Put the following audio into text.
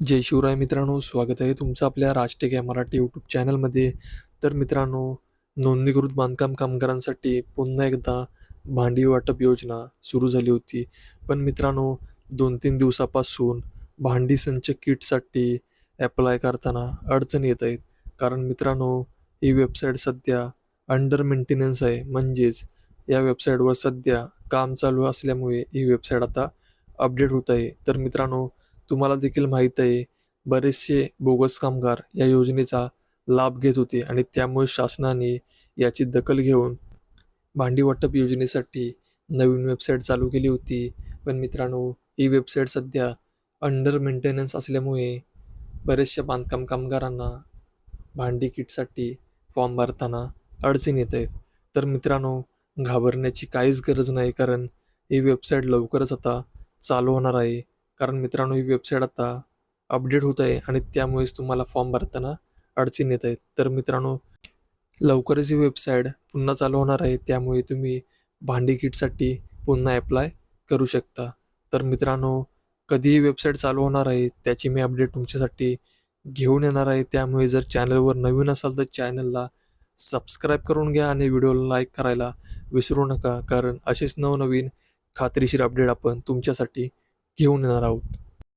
जय शिवराय मित्रांनो स्वागत आहे तुमचं आपल्या राजटेक या मराठी यूट्यूब चॅनलमध्ये तर मित्रांनो नोंदणीकृत बांधकाम कामगारांसाठी पुन्हा एकदा भांडी वाटप योजना सुरू झाली होती. पण मित्रांनो दोन तीन दिवसापासून भांडी संच किटसाठी ॲप्लाय करताना अडचण येत आहेत. कारण मित्रांनो ही वेबसाईट सध्या अंडर मेंटेनन्स आहे. म्हणजेच या वेबसाईटवर सध्या काम चालू असल्यामुळे ही वेबसाईट आता अपडेट होत आहे. तर मित्रांनो तुम्हाला देखील माहीत आहे बरेचसे बोगस कामगार या योजनेचा लाभ घेत होते आणि त्यामुळे शासनाने याची दखल घेऊन भांडी वाटप योजनेसाठी नवीन वेबसाईट चालू केली होती. पण मित्रांनो ही वेबसाईट सध्या अंडर मेंटेनन्स असल्यामुळे बरेचशा बांधकाम कामगारांना भांडी किटसाठी फॉर्म भरताना अडचण येत आहेत. तर मित्रांनो घाबरण्याची काहीच गरज नाही कारण ही वेबसाईट लवकरच आता चालू होणार आहे. कारण मित्रांनो ही वेबसाईट आता अपडेट होत आहे आणि त्यामुळेच तुम्हाला फॉर्म भरताना अडचण येत आहेत. तर मित्रांनो लवकरच ही वेबसाईट पुन्हा चालू होणार आहे. त्यामुळे तुम्ही भांडी किटसाठी पुन्हा अप्लाय करू शकता. तर मित्रांनो कधीही वेबसाईट चालू होणार आहे त्याची मी अपडेट तुमच्यासाठी घेऊन येणार आहे. त्यामुळे जर चॅनलवर नवीन असाल तर चॅनलला सबस्क्राईब करून घ्या आणि व्हिडिओला लाईक करायला विसरू नका. कारण असेच नवनवीन खात्रीशीर अपडेट आपण तुमच्यासाठी घेऊन येणार आहोत